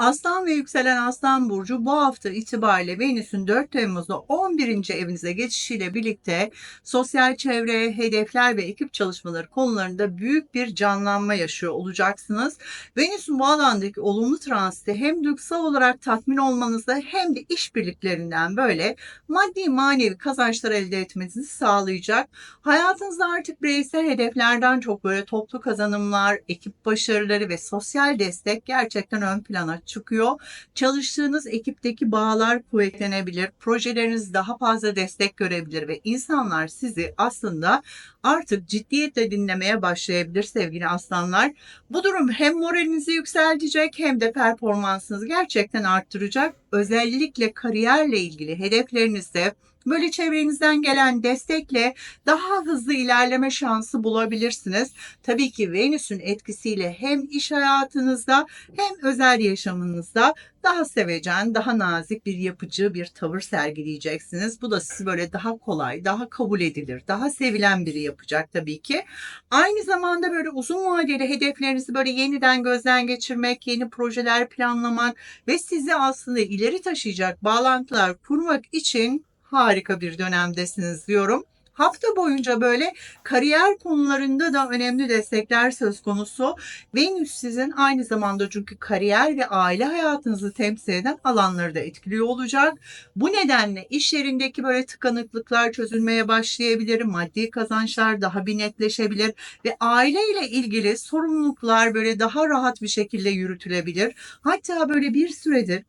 Aslan ve yükselen Aslan Burcu bu hafta itibariyle Venüs'ün 4 Temmuz'da 11. evinize geçişiyle birlikte sosyal çevre, hedefler ve ekip çalışmaları konularında büyük bir canlanma yaşıyor olacaksınız. Venüs'ün bu alandaki olumlu transiti hem duygusal olarak tatmin olmanızı hem de işbirliklerinden böyle maddi manevi kazançlar elde etmenizi sağlayacak. Hayatınızda artık bireysel hedeflerden çok böyle toplu kazanımlar, ekip başarıları ve sosyal destek gerçekten ön plana çıkıyor. Çalıştığınız ekipteki bağlar kuvvetlenebilir, projeleriniz daha fazla destek görebilir ve insanlar sizi aslında artık ciddiyetle dinlemeye başlayabilir sevgili aslanlar. Bu durum hem moralinizi yükseltecek hem de performansınızı gerçekten arttıracak. Özellikle kariyerle ilgili hedeflerinizde böyle çevrenizden gelen destekle daha hızlı ilerleme şansı bulabilirsiniz. Tabii ki Venüs'ün etkisiyle hem iş hayatınızda hem özel yaşamınızda daha sevecen, daha nazik bir yapıcı bir tavır sergileyeceksiniz. Bu da sizi böyle daha kolay, daha kabul edilir, daha sevilen biri yapacak tabii ki. Aynı zamanda böyle uzun vadeli hedeflerinizi böyle yeniden gözden geçirmek, yeni projeler planlamak ve sizi aslında ileri taşıyacak bağlantılar kurmak için harika bir dönemdesiniz diyorum. Hafta boyunca böyle kariyer konularında da önemli destekler söz konusu. Venüs sizin aynı zamanda çünkü kariyer ve aile hayatınızı temsil eden alanları da etkiliyor olacak. Bu nedenle iş yerindeki böyle tıkanıklıklar çözülmeye başlayabilir, maddi kazançlar daha bir netleşebilir ve aile ile ilgili sorumluluklar böyle daha rahat bir şekilde yürütülebilir. Hatta böyle bir süredir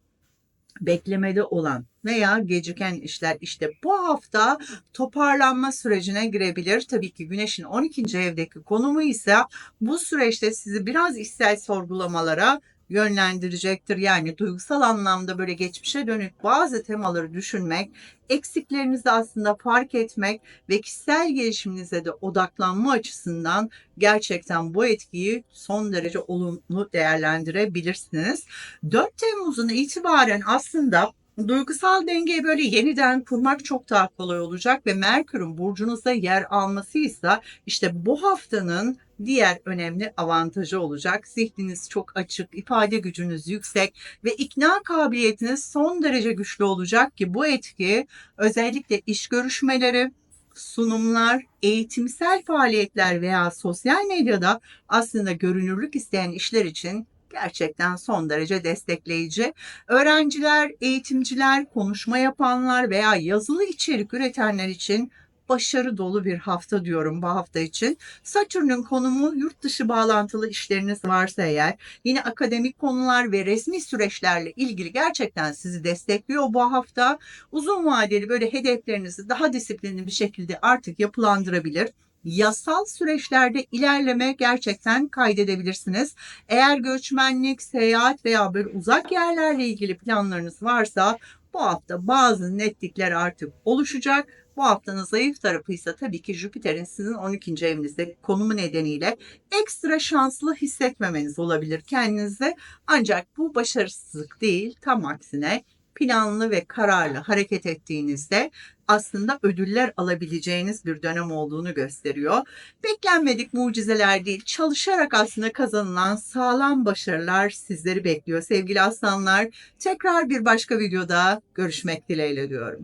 beklemede olan veya geciken işler işte bu hafta toparlanma sürecine girebilir. Tabii ki Güneş'in 12. evdeki konumu ise bu süreçte sizi biraz içsel sorgulamalara yönlendirecektir. Yani duygusal anlamda böyle geçmişe dönük bazı temaları düşünmek, eksiklerinizi aslında fark etmek ve kişisel gelişiminize de odaklanma açısından gerçekten bu etkiyi son derece olumlu değerlendirebilirsiniz. 4 Temmuz'un itibaren aslında duygusal dengeyi böyle yeniden kurmak çok daha kolay olacak ve Merkür'ün burcunuzda yer alması ise işte bu haftanın diğer önemli avantajı olacak. Zihniniz çok açık, ifade gücünüz yüksek ve ikna kabiliyetiniz son derece güçlü olacak ki bu etki özellikle iş görüşmeleri, sunumlar, eğitimsel faaliyetler veya sosyal medyada aslında görünürlük isteyen işler için gerçekten son derece destekleyici. Öğrenciler, eğitimciler, konuşma yapanlar veya yazılı içerik üretenler için başarı dolu bir hafta diyorum bu hafta için. Satürn'ün konumu yurt dışı bağlantılı işleriniz varsa eğer yine akademik konular ve resmi süreçlerle ilgili gerçekten sizi destekliyor bu hafta. Uzun vadeli böyle hedeflerinizi daha disiplinli bir şekilde artık yapılandırabilir yasal süreçlerde ilerleme gerçekten kaydedebilirsiniz. Eğer göçmenlik, seyahat veya böyle uzak yerlerle ilgili planlarınız varsa bu hafta bazı netlikler artık oluşacak. Bu haftanın zayıf tarafı ise tabii ki Jüpiter'in sizin 12. evinizde konumu nedeniyle ekstra şanslı hissetmemeniz olabilir kendinize. Ancak bu başarısızlık değil, tam aksine planlı ve kararlı hareket ettiğinizde aslında ödüller alabileceğiniz bir dönem olduğunu gösteriyor. Beklenmedik mucizeler değil, çalışarak aslında kazanılan sağlam başarılar sizleri bekliyor sevgili aslanlar. Tekrar bir başka videoda görüşmek dileğiyle diyorum.